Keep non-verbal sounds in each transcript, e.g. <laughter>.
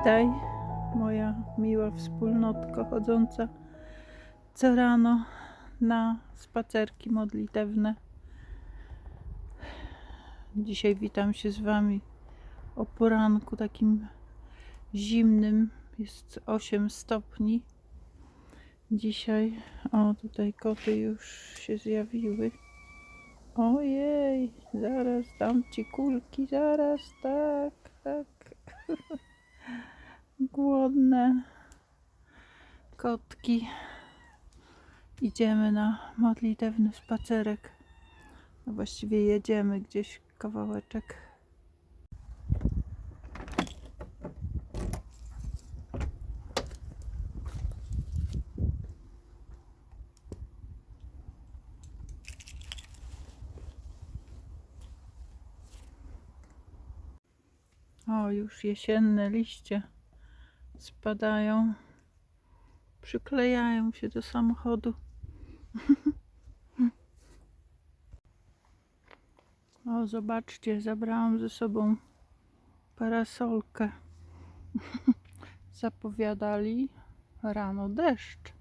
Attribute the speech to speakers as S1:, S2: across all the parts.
S1: Witaj, moja miła wspólnotko chodząca co rano na spacerki modlitewne. Dzisiaj witam się z Wami o poranku takim zimnym. Jest 8 stopni. Dzisiaj, o tutaj koty już się zjawiły. Ojej, zaraz dam Ci kulki, zaraz, tak, tak. <laughs> Głodne kotki. Idziemy na modlitewny spacerek. No właściwie jedziemy gdzieś kawałeczek. O, już jesienne liście spadają, przyklejają się do samochodu. <laughs> O, zobaczcie, zabrałam ze sobą parasolkę. <laughs> Zapowiadali rano deszcz.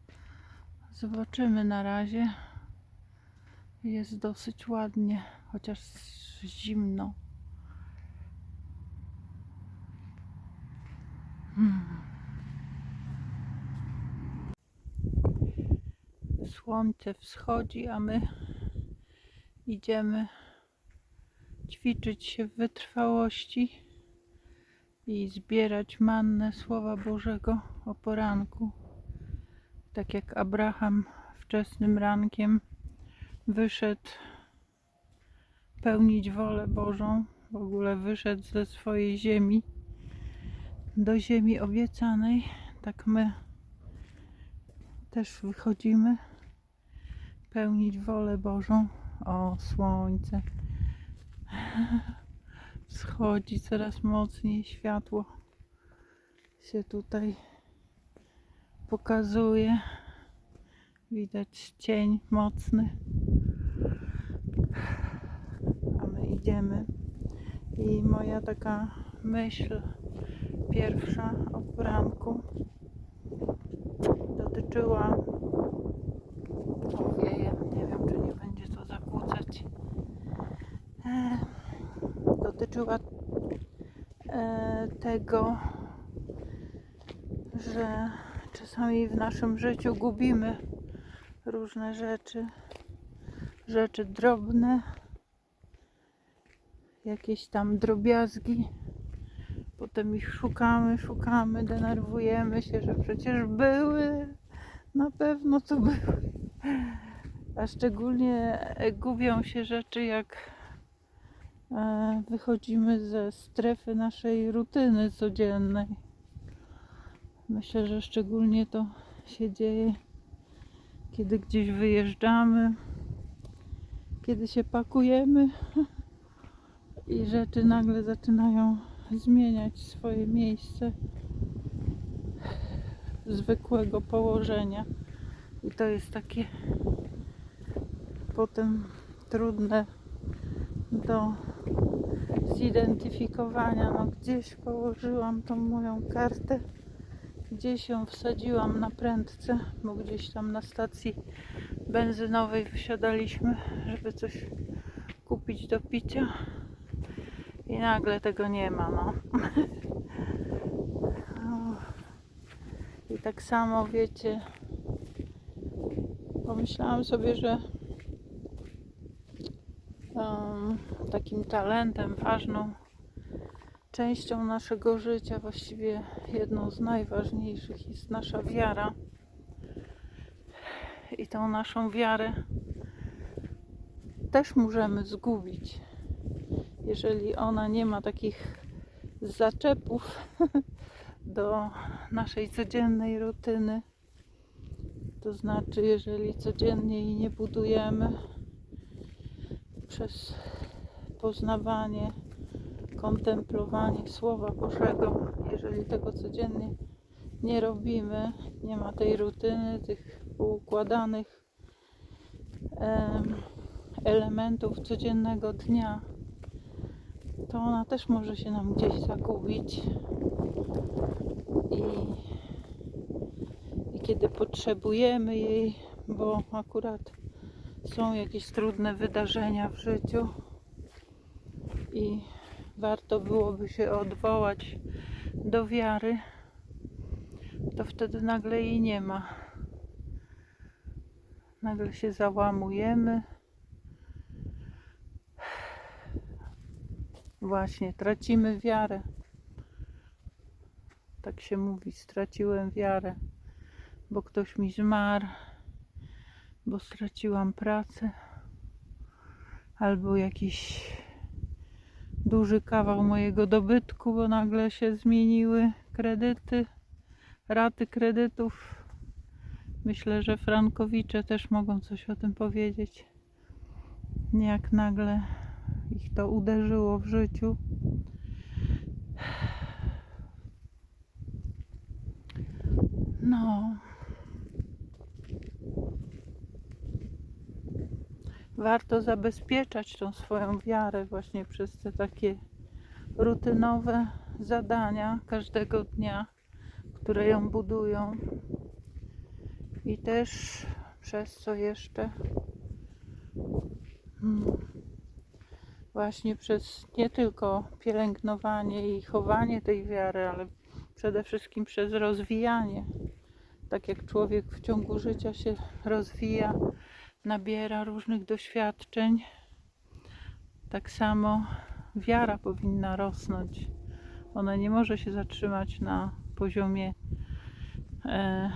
S1: Zobaczymy na razie. Jest dosyć ładnie, chociaż zimno. Słońce wschodzi, a my idziemy ćwiczyć się w wytrwałości i zbierać mannę Słowa Bożego o poranku. Tak jak Abraham wczesnym rankiem wyszedł pełnić wolę Bożą, w ogóle wyszedł ze swojej ziemi do ziemi obiecanej, tak my też wychodzimy pełnić wolę Bożą. O, słońce wschodzi coraz mocniej, światło się tutaj pokazuje. Widać cień mocny. A my idziemy. I moja taka myśl pierwsza o poranku dotyczyła Ojej, nie wiem czy nie będzie to zakłócać e, dotyczyła e, tego że czasami w naszym życiu gubimy różne rzeczy rzeczy drobne jakieś tam drobiazgi Potem ich szukamy, szukamy, denerwujemy się, że przecież były, na pewno to były. A szczególnie gubią się rzeczy, jak wychodzimy ze strefy naszej rutyny codziennej. Myślę, że szczególnie to się dzieje, kiedy gdzieś wyjeżdżamy, kiedy się pakujemy i rzeczy nagle zaczynają zmieniać swoje miejsce zwykłego położenia. I to jest takie potem trudne do zidentyfikowania. No, gdzieś położyłam tą moją kartę, gdzieś ją wsadziłam na prędce, bo gdzieś tam na stacji benzynowej wysiadaliśmy, żeby coś kupić do picia. I nagle tego nie ma, no. <laughs> I tak samo, wiecie, pomyślałam sobie, że um, takim talentem, ważną częścią naszego życia, właściwie jedną z najważniejszych jest nasza wiara. I tą naszą wiarę też możemy zgubić jeżeli ona nie ma takich zaczepów <laughs> do naszej codziennej rutyny, to znaczy, jeżeli codziennie jej nie budujemy przez poznawanie, kontemplowanie Słowa Bożego, jeżeli tego codziennie nie robimy, nie ma tej rutyny, tych poukładanych elementów codziennego dnia, to ona też może się nam gdzieś zagubić. i, i kiedy potrzebujemy jej, bo akurat są jakieś trudne wydarzenia w życiu i warto byłoby się odwołać do wiary, to wtedy nagle jej nie ma. Nagle się załamujemy. Właśnie, tracimy wiarę. Tak się mówi, straciłem wiarę, bo ktoś mi zmarł, bo straciłam pracę, albo jakiś duży kawał mojego dobytku, bo nagle się zmieniły kredyty, raty kredytów. Myślę, że Frankowicze też mogą coś o tym powiedzieć. Jak nagle ich to uderzyło w życiu. No. Warto zabezpieczać tą swoją wiarę właśnie przez te takie rutynowe zadania każdego dnia, które ją budują. I też przez co jeszcze mm, właśnie przez nie tylko pielęgnowanie i chowanie tej wiary, ale przede wszystkim przez rozwijanie. Tak jak człowiek w ciągu życia się rozwija, nabiera różnych doświadczeń, tak samo wiara powinna rosnąć. Ona nie może się zatrzymać na poziomie e,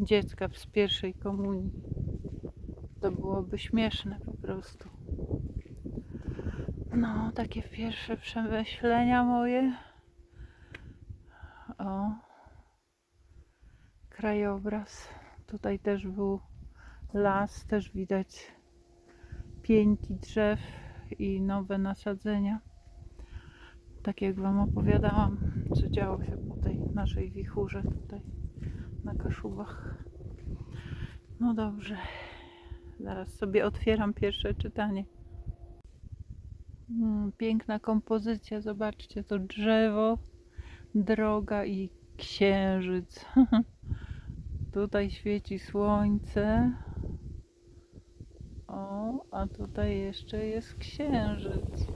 S1: dziecka z pierwszej komunii. To byłoby śmieszne po prostu. No, takie pierwsze przemyślenia moje. O, krajobraz. Tutaj też był las, też widać pięki drzew i nowe nasadzenia. Tak jak Wam opowiadałam, co działo się po tej naszej wichurze tutaj na Kaszubach. No dobrze, zaraz sobie otwieram pierwsze czytanie. Mm, piękna kompozycja, zobaczcie, to drzewo, droga i księżyc. <laughs> tutaj świeci słońce. A tutaj jeszcze jest księżyc.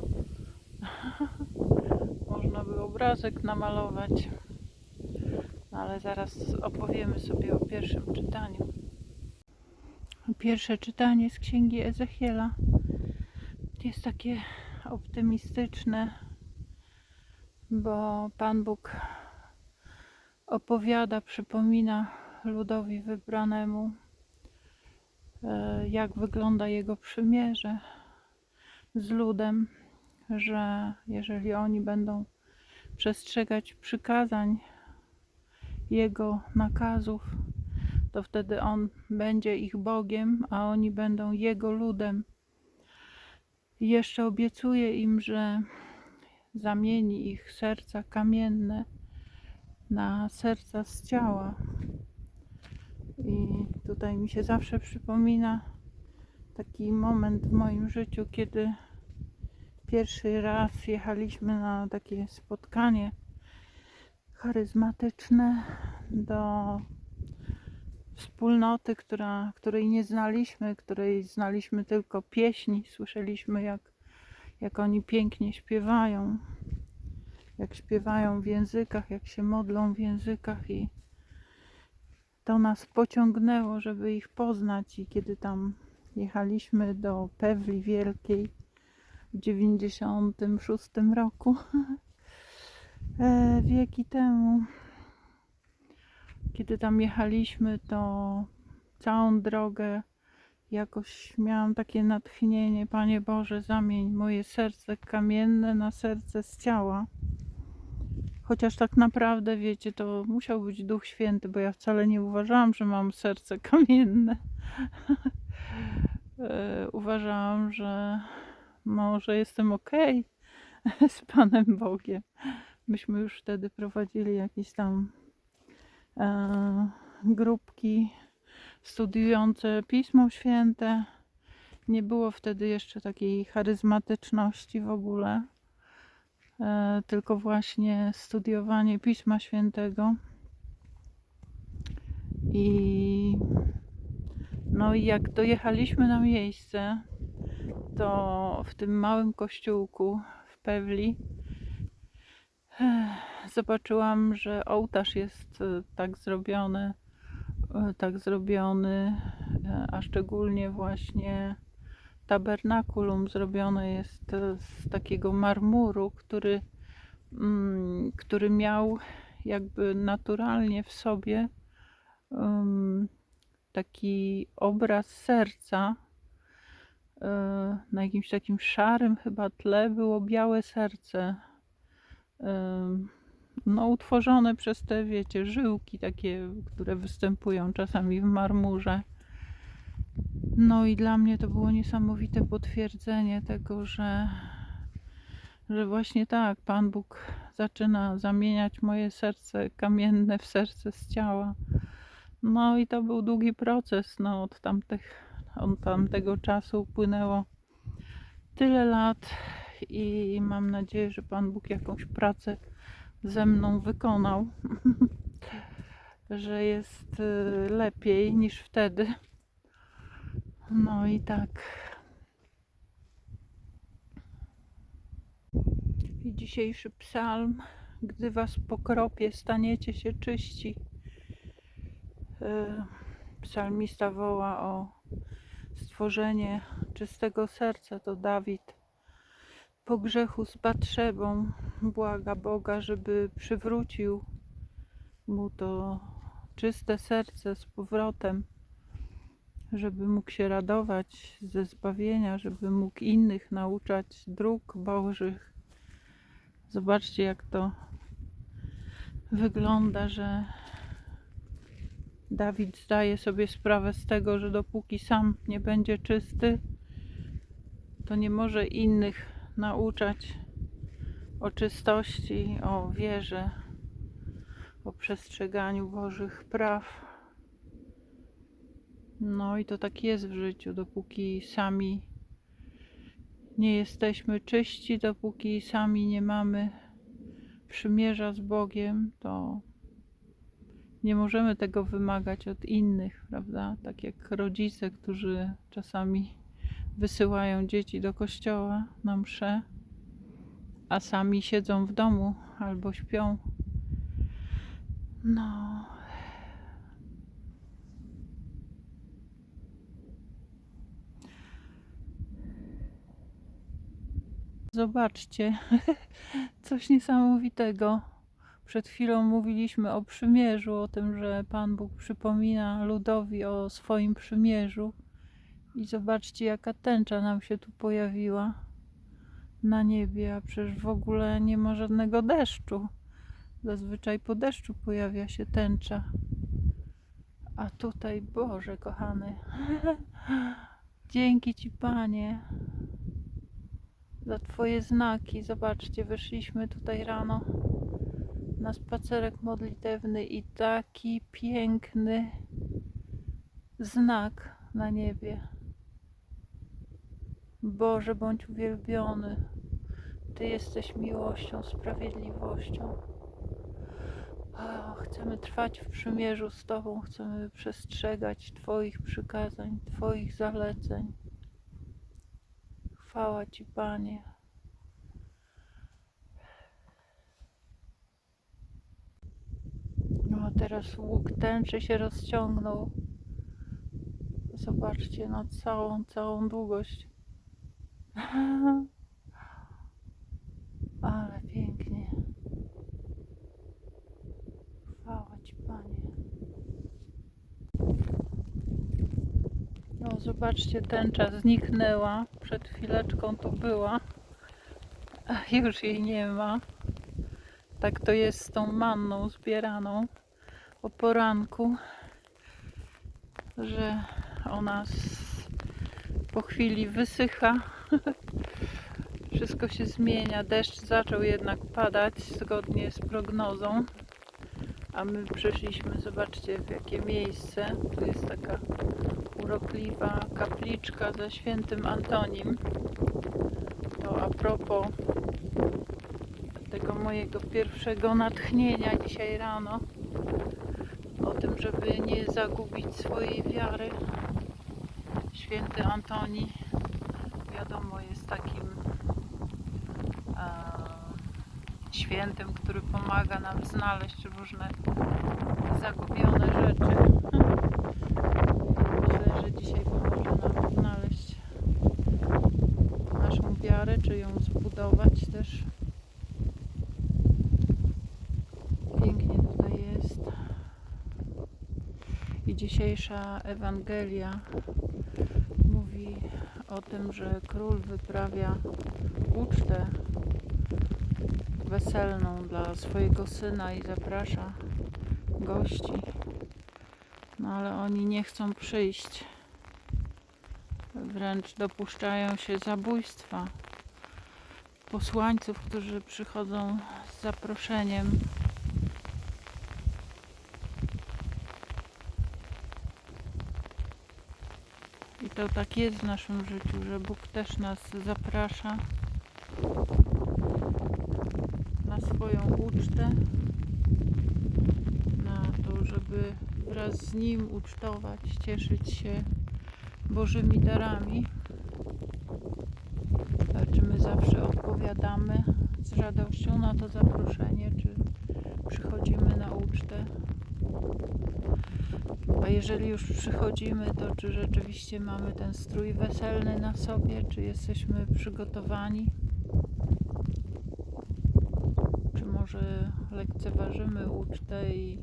S1: <laughs> Można by obrazek namalować. Ale zaraz opowiemy sobie o pierwszym czytaniu. Pierwsze czytanie z księgi Ezechiela jest takie optymistyczne, bo Pan Bóg opowiada, przypomina ludowi wybranemu, jak wygląda jego przymierze z ludem, że jeżeli oni będą przestrzegać przykazań jego nakazów, to wtedy on będzie ich Bogiem, a oni będą jego ludem. I jeszcze obiecuje im, że zamieni ich serca kamienne na serca z ciała. I tutaj mi się zawsze przypomina taki moment w moim życiu, kiedy pierwszy raz jechaliśmy na takie spotkanie charyzmatyczne do wspólnoty, która, której nie znaliśmy, której znaliśmy tylko pieśni. Słyszeliśmy, jak, jak oni pięknie śpiewają, jak śpiewają w językach, jak się modlą w językach i to nas pociągnęło, żeby ich poznać i kiedy tam jechaliśmy do Pewli Wielkiej w 96 roku, <laughs> e, wieki temu, kiedy tam jechaliśmy, to całą drogę jakoś miałam takie natchnienie, Panie Boże, zamień moje serce kamienne na serce z ciała. Chociaż tak naprawdę, wiecie, to musiał być Duch Święty, bo ja wcale nie uważałam, że mam serce <laughs> kamienne. E, uważałam, że może jestem ok <laughs> z Panem Bogiem. Myśmy już wtedy prowadzili jakieś tam e, grupki studiujące Pismo Święte. Nie było wtedy jeszcze takiej charyzmatyczności w ogóle, tylko właśnie studiowanie Pisma Świętego. I no i jak dojechaliśmy na miejsce, to w tym małym kościółku w Pewli eh, zobaczyłam, że ołtarz jest e, tak zrobiony, e, tak zrobiony, e, a szczególnie właśnie tabernakulum zrobione jest e, z takiego marmuru, który, mm, który miał jakby naturalnie w sobie taki obraz serca. e, Na jakimś takim szarym chyba tle było białe serce. em, No, utworzone przez te, wiecie, żyłki takie, które występują czasami w marmurze. No i dla mnie to było niesamowite potwierdzenie tego, że, że właśnie tak, Pan Bóg zaczyna zamieniać moje serce kamienne w serce z ciała. No i to był długi proces. No, od, tamtych, od tamtego czasu upłynęło tyle lat i mam nadzieję, że Pan Bóg jakąś pracę ze mną wykonał, <laughs> że jest y, lepiej niż wtedy. No i tak. I dzisiejszy psalm, gdy was pokropię, staniecie się czyści. E, Psalmista woła o stworzenie czystego serca. To Dawid po grzechu z Batrzebą błaga Boga, żeby przywrócił mu to czyste serce z powrotem żeby mógł się radować ze zbawienia, żeby mógł innych nauczać dróg Bożych. Zobaczcie, jak to wygląda, że Dawid zdaje sobie sprawę z tego, że dopóki sam nie będzie czysty, to nie może innych nauczać o czystości, o wierze, o przestrzeganiu Bożych praw. No i to tak jest w życiu, dopóki sami nie jesteśmy czyści, dopóki sami nie mamy przymierza z Bogiem, to nie możemy tego wymagać od innych, prawda? Tak jak rodzice, którzy czasami wysyłają dzieci do kościoła na msze, a sami siedzą w domu albo śpią. No, Zobaczcie, <laughs> coś niesamowitego. Przed chwilą mówiliśmy o przymierzu, o tym, że Pan Bóg przypomina ludowi o swoim przymierzu. I zobaczcie, jaka tęcza nam się tu pojawiła na niebie, a przecież w ogóle nie ma żadnego deszczu. Zazwyczaj po deszczu pojawia się tęcza. A tutaj, Boże kochany, <laughs> dzięki Ci, Panie za Twoje znaki. Zobaczcie, wyszliśmy tutaj rano na spacerek modlitewny i taki piękny znak na niebie. Boże, bądź uwielbiony. Ty jesteś miłością, sprawiedliwością. Chcemy trwać w przymierzu z Tobą, chcemy przestrzegać Twoich przykazań, Twoich zaleceń. Chwała Ci, Panie. No teraz łuk tęczy się rozciągnął. Zobaczcie na całą, całą długość. <laughs> Ale pięknie. Chwała Ci, Panie. No, zobaczcie, tęcza zniknęła. Przed chwileczką tu była, a już jej nie ma. Tak to jest z tą manną zbieraną o poranku, że ona po chwili wysycha. <laughs> Wszystko się zmienia. Deszcz zaczął jednak padać zgodnie z prognozą. A my przyszliśmy, zobaczcie w jakie miejsce. Tu jest taka urokliwa kapliczka ze świętym Antonim. To a propos tego mojego pierwszego natchnienia dzisiaj rano. o tym, żeby nie zagubić swojej wiary. Święty Antoni, wiadomo, jest takim e, świętym, który pomaga nam znaleźć różne zagubione rzeczy. Myślę, że dzisiaj pomoże nam znaleźć naszą wiarę, czy też. Pięknie tutaj jest. I dzisiejsza Ewangelia mówi o tym, że król wyprawia ucztę weselną dla swojego syna i zaprasza gości. No ale oni nie chcą przyjść. Wręcz dopuszczają się zabójstwa posłańców, którzy przychodzą z zaproszeniem. I to tak jest w naszym życiu, że Bóg też nas zaprasza na swoją ucztę, na to, żeby wraz z Nim ucztować, cieszyć się Bożymi darami. A czy my zawsze odpowiadamy z radością na to zaproszenie, czy przychodzimy na ucztę? A jeżeli już przychodzimy, to czy rzeczywiście mamy ten strój weselny na sobie, czy jesteśmy przygotowani? Czy może lekceważymy ucztę i,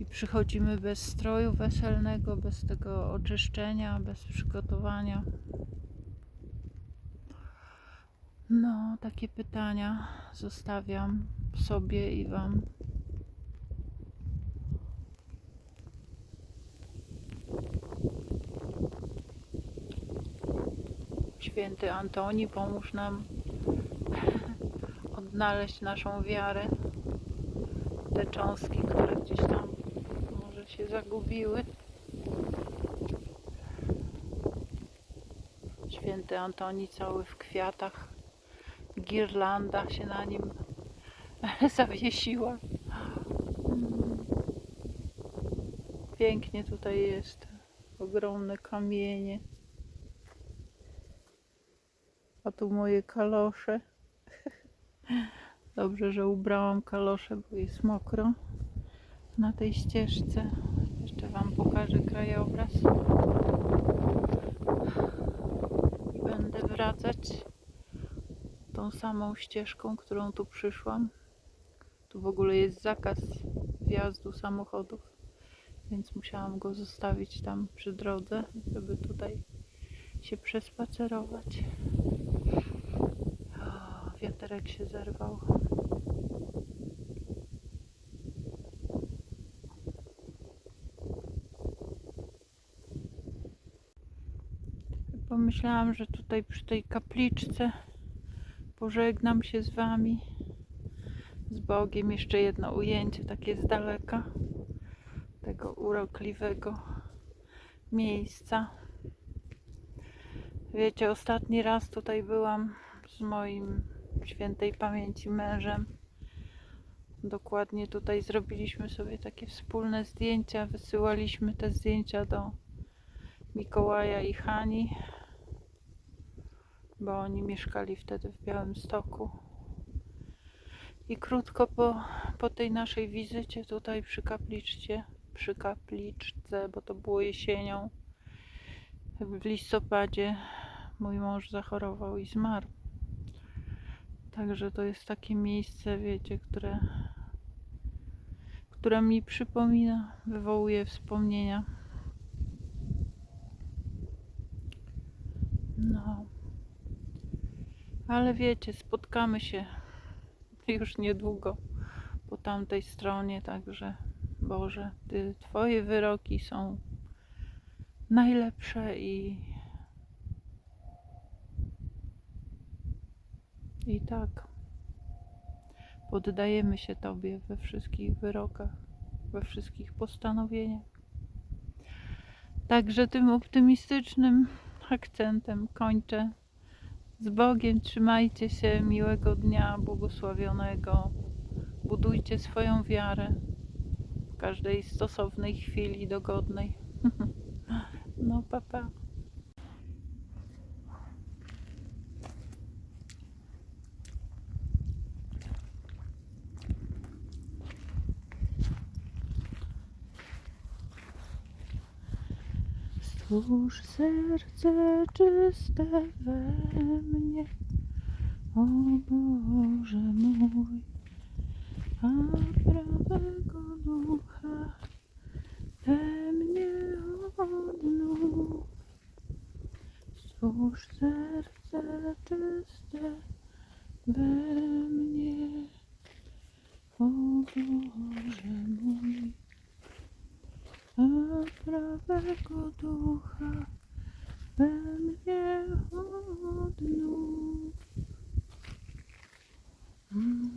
S1: i przychodzimy bez stroju weselnego, bez tego oczyszczenia, bez przygotowania? No, takie pytania zostawiam sobie i Wam. Święty Antoni, pomóż nam <laughs> odnaleźć naszą wiarę. Te cząstki, które gdzieś tam może się zagubiły. Święty Antoni cały w kwiatach. Girlanda się na nim <laughs> zawiesiła. Mm. Pięknie tutaj jest. Ogromne kamienie. A tu moje kalosze. <laughs> Dobrze, że ubrałam kalosze, bo jest mokro na tej ścieżce. Jeszcze Wam pokażę krajobraz. I będę wracać tą samą ścieżką, którą tu przyszłam. Tu w ogóle jest zakaz wjazdu samochodów, więc musiałam go zostawić tam przy drodze, żeby tutaj się przespacerować. O, wiaterek się zerwał. Pomyślałam, że tutaj przy tej kapliczce pożegnam się z Wami, z Bogiem. Jeszcze jedno ujęcie, takie z daleka tego urokliwego miejsca. Wiecie, ostatni raz tutaj byłam z moim świętej pamięci mężem. Dokładnie tutaj zrobiliśmy sobie takie wspólne zdjęcia. Wysyłaliśmy te zdjęcia do Mikołaja i Hani, bo oni mieszkali wtedy w Białymstoku. I krótko po, po tej naszej wizycie tutaj przy kapliczce, przy kapliczce, bo to było jesienią, w listopadzie mój mąż zachorował i zmarł. Także to jest takie miejsce, wiecie, które, które mi przypomina, wywołuje wspomnienia. No. Ale wiecie, spotkamy się <laughs> już niedługo po tamtej stronie, także Boże, Ty, Twoje wyroki są najlepsze i i tak poddajemy się Tobie we wszystkich wyrokach, we wszystkich postanowieniach. Także tym optymistycznym akcentem kończę. Z Bogiem trzymajcie się, miłego dnia, błogosławionego. Budujcie swoją wiarę. w każdej stosownej chwili dogodnej. <laughs> No, papa. Pa. Stwórz serce czyste we mnie, o Boże mój, a prawego ducha we mnie odnów. Stwórz serce czyste we mnie, o Boże mój prawego ducha we mnie odnów. Mm.